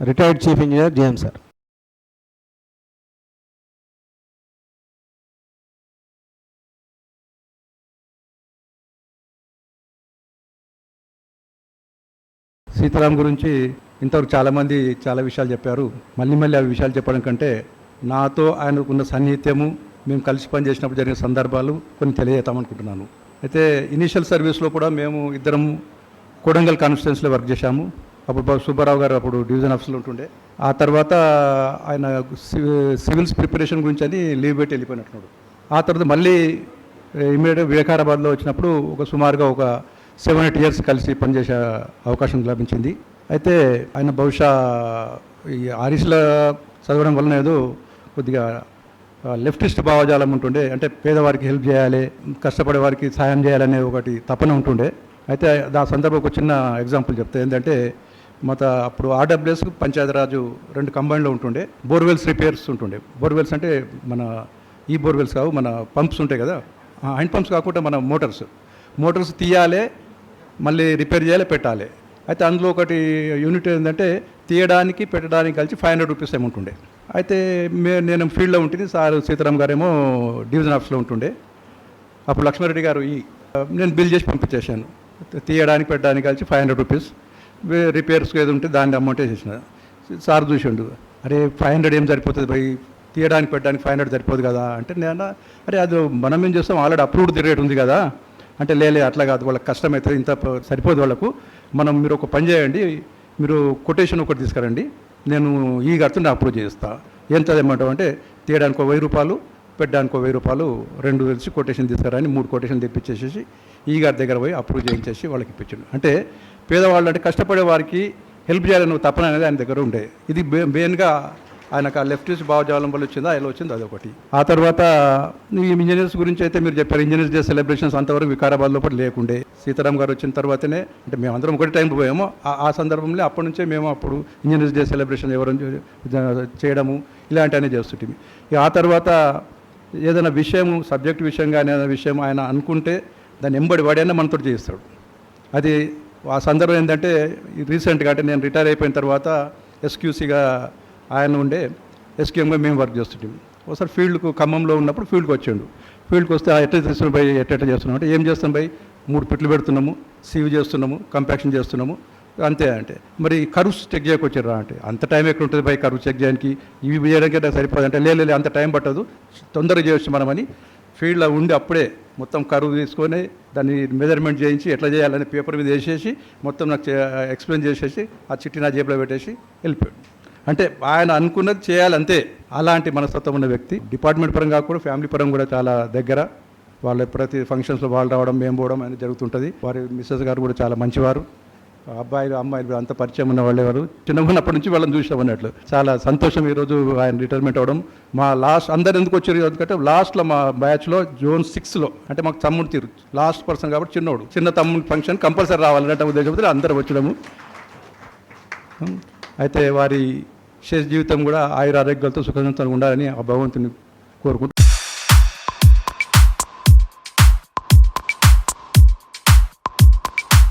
Retired chief engineer GM sir. Sitaram గురించి ఇంతవరకు చాలామంది చాలా విషయాలు చెప్పారు. మళ్ళీ మళ్ళీ ఆ విషయాలు చెప్పడం కంటే నాతో ఆయనకున్న సన్నిహిత్యము మేము కలిసి పనిచేసినప్పుడు జరిగిన సందర్భాలు కొన్ని తెలియజేద్దామనుకుంటున్నాను. అయితే ఇనీషియల్ సర్వీస్లో కూడా మేము ఇద్దరం కొడంగల్ కాన్స్టిట్యున్సీలో వర్క్ చేశాము. అప్పుడు సుబ్బారావు గారు అప్పుడు డివిజన్ ఆఫీస్లో ఉంటుండే. ఆ తర్వాత ఆయన సివిల్స్ ప్రిపరేషన్ గురించి అని లీవ్ పెట్టి వెళ్ళిపోయినట్టున్నాడు ఆ తర్వాత మళ్ళీ ఇమీడియట్గా వివేకారాబాద్లో వచ్చినప్పుడు ఒక సుమారుగా ఒక సెవెన్ ఎయిట్ ఇయర్స్ కలిసి పనిచేసే అవకాశం లభించింది. అయితే ఆయన బహుశా ఈ ఆరిస్లో చదవడం వలన ఏదో కొద్దిగా లెఫ్టిస్ట్ భావజాలం ఉంటుండే. అంటే పేదవారికి హెల్ప్ చేయాలి కష్టపడే వారికి సాయం చేయాలనే ఒకటి తపన ఉంటుండే. అయితే ఆ సందర్భం ఒక చిన్న ఎగ్జాంపుల్ చెప్తా. ఏంటంటే మత అప్పుడు ఆర్డబ్ల్యూఎస్ పంచాయతీరాజు రెండు కంబైన్లో ఉంటుండే. బోర్వెల్స్ రిపేర్స్ ఉంటుండే. బోర్వెల్స్ అంటే మన ఈ బోర్వెల్స్ కావు మన పంప్స్ ఉంటాయి కదా. హ్యాండ్ పంప్స్ కాకుండా మన మోటార్స్. మోటార్స్ తీయాలి మళ్ళీ రిపేర్ చేయాలి పెట్టాలి. అయితే అందులో ఒకటి యూనిట్ ఏంటంటే తీయడానికి పెట్టడానికి కలిసి ఫైవ్ హండ్రెడ్ రూపీస్ ఏమి ఉంటుండే. అయితే మే నేను ఫీల్డ్లో ఉంటుంది సార్ సీతారాం గారేమో డివిజన్ ఆఫీస్లో ఉంటుండే. అప్పుడు లక్ష్మారెడ్డి గారు ఈ నేను బిల్ చేసి పంపించేశాను. తీయడానికి పెట్టడానికి కలిసి ఫైవ్ హండ్రెడ్ రూపీస్. రిపేర్స్ ఏది ఉంటే దాన్ని అమౌంట్ వేసేసిన సార్ చూసిండు అరే ఫైవ్ హండ్రెడ్ ఏం సరిపోతుంది భయ్ తీయడానికి పెట్టడానికి ఫైవ్ హండ్రెడ్ సరిపోదు కదా అంటే నేను అరే అది మనం ఏం చేస్తాం ఆల్రెడీ అప్రూవ్డ్ రేట్ ఉంది కదా అంటే లేలే అట్లా కాదు వాళ్ళకి కష్టమవుతుంది ఇంత సరిపోదు వాళ్ళకు మనం మీరు ఒక పని చేయండి మీరు కొటేషన్ ఒకటి తీసుకురండి నేను ఈ కడుతుంటే అప్రూవ్ చేస్తా. ఎంత ఏమంటావు అంటే తీయడానికి ఒక వెయ్యి రూపాయలు పెట్టడానికి వెయ్యి రూపాయలు రెండు కలిసి కొటేషన్ తీసుకురాని మూడు కొటేషన్ తెప్పించేసేసి ఈ గారి దగ్గర పోయి అప్రూవ్ చేయించేసి వాళ్ళకి ఇప్పించాడు. అంటే పేదవాళ్ళు అంటే కష్టపడే వారికి హెల్ప్ చేయాలని తపన అనేది ఆయన దగ్గర ఉండే. ఇది మెయిన్గా ఆయనకు ఆ లెఫ్టిస్ట్ భావజాలం వల్ల వచ్చిందా ఎలా వచ్చిందో అదొకటి ఆ తర్వాత ఈ ఇంజనీర్స్ గురించి అయితే మీరు చెప్పారు ఇంజనీర్స్ డే సెలబ్రేషన్స్ అంతవరకు వికారాబాద్ లోపల లేకుండే. సీతారాం గారు వచ్చిన తర్వాతనే అంటే మేము అందరం ఒకటి టైంకి పోయాము. ఆ- సందర్భంలో అప్పటి నుంచే మేము అప్పుడు ఇంజనీర్స్ డే సెలబ్రేషన్ ఎవరు చేయడము ఇలాంటివన్నీ చేస్తుంటే ఆ తర్వాత ఏదైనా విషయం సబ్జెక్ట్ విషయంగా ఏదైనా విషయం ఆయన అనుకుంటే దాన్ని ఎంబడి వాడైనా మనతో చేస్తాడు అది ఆ సందర్భం ఏంటంటే రీసెంట్గా అంటే నేను రిటైర్ అయిపోయిన తర్వాత ఎస్క్యూసీగా ఆయన ఉండే ఎస్క్యూఎంగా మేము వర్క్ చేస్తుంటాం ఒకసారి ఫీల్డ్కు ఖమ్మంలో ఉన్నప్పుడు ఫీల్డ్కి వచ్చాడు. ఫీల్డ్కి వస్తే "ఆ, ఎట్లా చేస్తున్నాం బై ఎట్ట చేస్తున్నాం అంటే ఏం చేస్తాం బై మూడు పిట్లు పెడుతున్నాము సీవ్ చేస్తున్నాము కంపాక్షన్ చేస్తున్నాము అంతే అంటే. మరి కరువు చెక్ చేయకొచ్చారా అంటే అంత టైం ఎక్కడ ఉంటుంది బై కరువు చెక్ చేయడానికి? ఇవి చేయడానికి సరిపోదు? అంటే లేదు లేదు, అంత టైం పట్టదు తొందరగా చేయొచ్చు మనమని. ఫీల్డ్లో ఉండి అప్పుడే మొత్తం కరువు తీసుకొని దాన్ని మెజర్మెంట్ చేయించి ఎట్లా చేయాలని పేపర్ మీద వేసేసి మొత్తం నాకు ఎక్స్ప్లెయిన్ చేసేసి ఆ చిట్టి నా జేబులో పెట్టేసి వెళ్ళిపోయాడు. అంటే ఆయన అనుకున్నది చేయాలంతే అలాంటి మనస్తత్వం ఉన్న వ్యక్తి డిపార్ట్మెంట్ పరంగా కూడా ఫ్యామిలీ పరంగా కూడా చాలా దగ్గర. వాళ్ళ ప్రతి ఫంక్షన్స్లో వాళ్ళు రావడం మేము పోవడం అనేది జరుగుతుంటుంది. వారి మిస్సెస్ గారు కూడా చాలా మంచివారు. అబ్బాయిలు అమ్మాయిలు అంత పరిచయం ఉన్న వాళ్ళే వారు చిన్నప్పటి నుంచి వాళ్ళని చూసాం అన్నట్లు. చాలా సంతోషం ఈరోజు ఆయన రిటైర్మెంట్ అవ్వడం మా లాస్ట్ అందరు ఎందుకు వచ్చారు ఎందుకంటే లాస్ట్లో మా బ్యాచ్లో జోన్ సిక్స్లో అంటే మాకు తమ్ముడు తీరు లాస్ట్ పర్సన్ కాబట్టి చిన్నోడు. చిన్న తమ్ముడు ఫంక్షన్ కంపల్సరీ రావాలన్నట్టు ఉద్దేశంతో అందరూ వచ్చడము. అయితే వారి శేష జీవితం కూడా ఆయుర ఆరోగ్యాలతో సుఖంతో ఉండాలని ఆ భగవంతుని కోరుకుంటున్నాను